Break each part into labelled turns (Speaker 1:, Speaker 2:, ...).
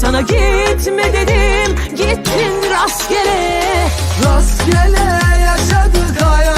Speaker 1: Sana gitme dedim gittin rastgele.
Speaker 2: Rastgele yaşadık hayatı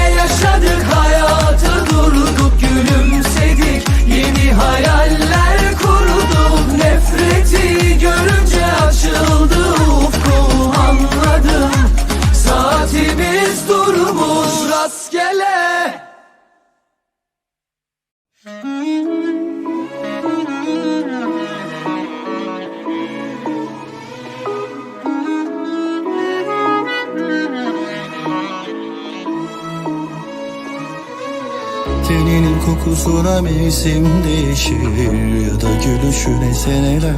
Speaker 2: Yeni
Speaker 3: Teninin kokusuna mevsim değişir Ya da gülüşüne seneler.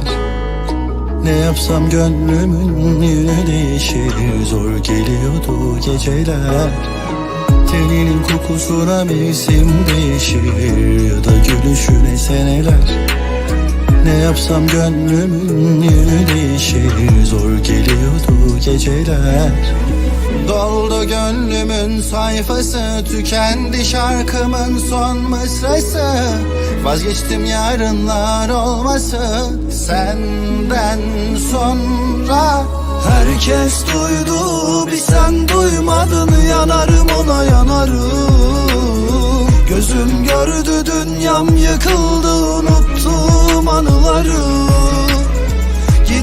Speaker 3: Ne yapsam gönlümün yönü değişir Zor geliyordu geceler. Teninin kokusuna mevsim değişir Ya da gülüşüne seneler. Ne yapsam gönlümün yönü değişir Zor geliyordu geceler Doldu gönlümün sayfası Tükendi şarkımın son mısrası. Vazgeçtim yarınlar olması Senden sonra.
Speaker 2: Herkes duydu bir sen duymadın Yanarım ona yanarım. Gözüm gördü dünyam yıkıldı Unuttum anıları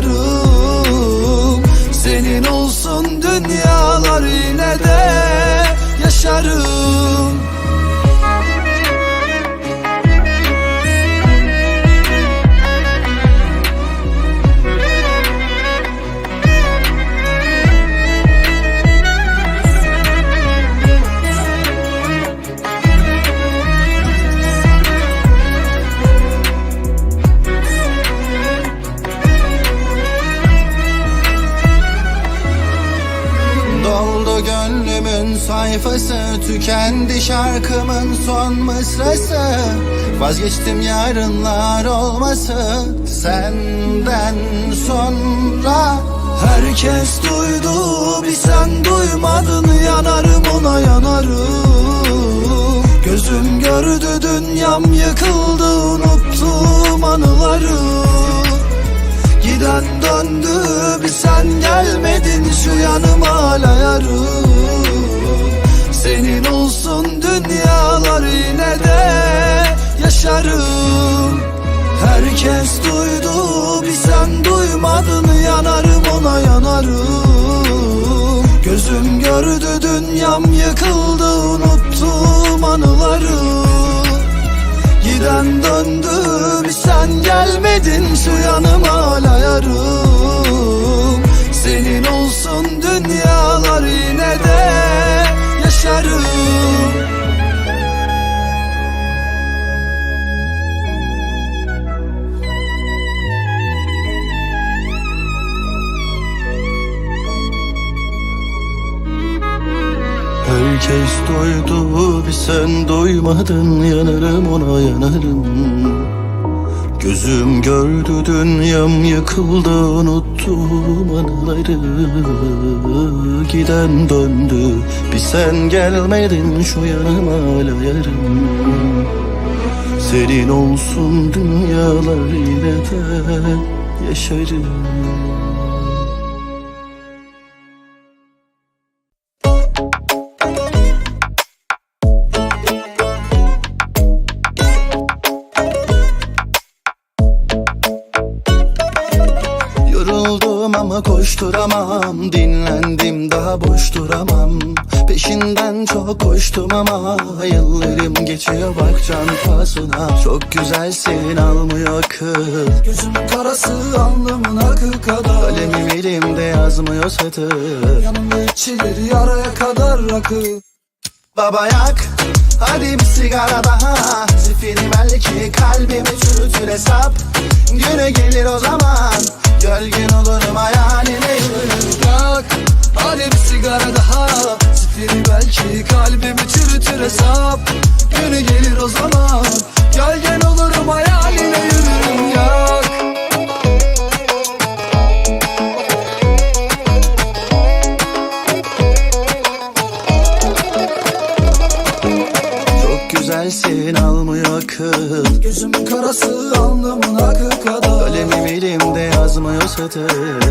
Speaker 2: hala yarım Senin olsun dünyalar yine de yaşarım
Speaker 3: sayfası Tükendi şarkımın son mısrası. Vazgeçtim yarınlar olması Senden sonra.
Speaker 2: Herkes duydu bir sen duymadın Yanarım ona yanarım. Gözüm gördü dünyam yıkıldı Unuttum anıları. Giden döndü bir sen gelmedin Şu Herkes duydu bir sen duymadın yanarım ona yanarım. Gözüm gördü dünyam yıkıldı unuttum anıları. Giden döndü bir sen gelmedin şu yanıma hala yarım. Senin olsun dünyalar yine de yaşarım
Speaker 3: Herkes doydu bir sen doymadın Yanarım ona yanarım. Gözüm gördü dünyam yıkıldı Unuttum anıları. Giden döndü Bir sen gelmedin şu yanıma hala yarım. Senin olsun dünyalar yine de yaşarım Yoruldum ama koşturamam. Dinlendim daha boş duramam. Peşinden çok koştum ama Yıllarım geçiyor. Bak can pahasına Çok güzelsin almıyor akıl
Speaker 2: Gözüm karası alnımın akı kadar.
Speaker 3: Kalemim elimde yazmıyor satır.
Speaker 2: Yanımda içilir yaraya kadar rakı
Speaker 3: Baba yak Hadi bir sigara daha. Zifiri belki kalbimi çürütür hesap. Günü gelir o zaman Gölgen olurum hayaline
Speaker 2: Yak hadi bir sigara daha Zifiri belki kalbimi çürütür hesap Günü gelir o zaman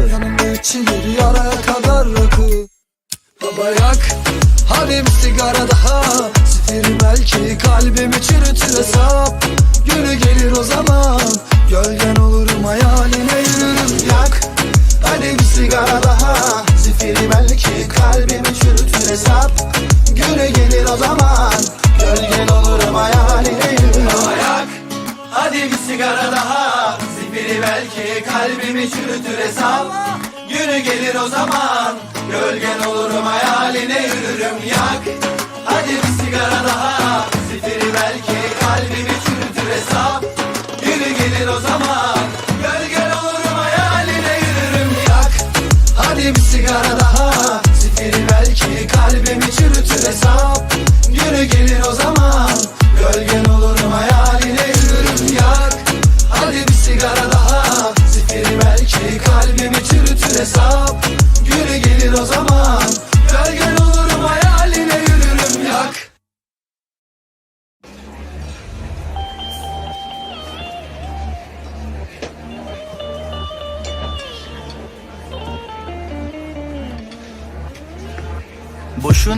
Speaker 2: Yanımda içilir yaraya kadar rakı. Baba yak bir sigara daha. Zifiri belki kalbimi çürütür hesap. Günü gelir o zaman Gölgen olurum hayaline yürürüm.
Speaker 3: Yak Hadi bir sigara daha. Zifiri belki kalbimi çürütür hesap. Günü gelir o zaman Gölgen olurum hayaline yürürüm. Yak Hadi bir sigara daha Zifiri belki kalbimi çürütür hesap. Günü gelir o zaman Gölgen olurum hayaline yürürüm. Yak Hadi bir sigara daha. Zifiri belki kalbimi çürütür hesap. Günü gelir o zaman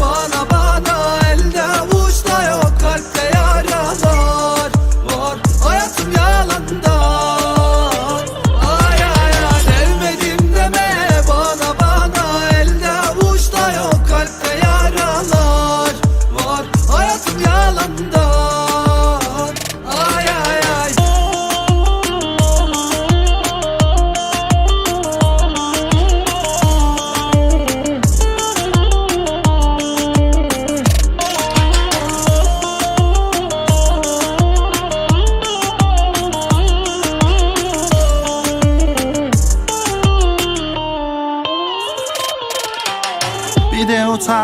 Speaker 2: bana bana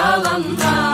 Speaker 2: yalanlar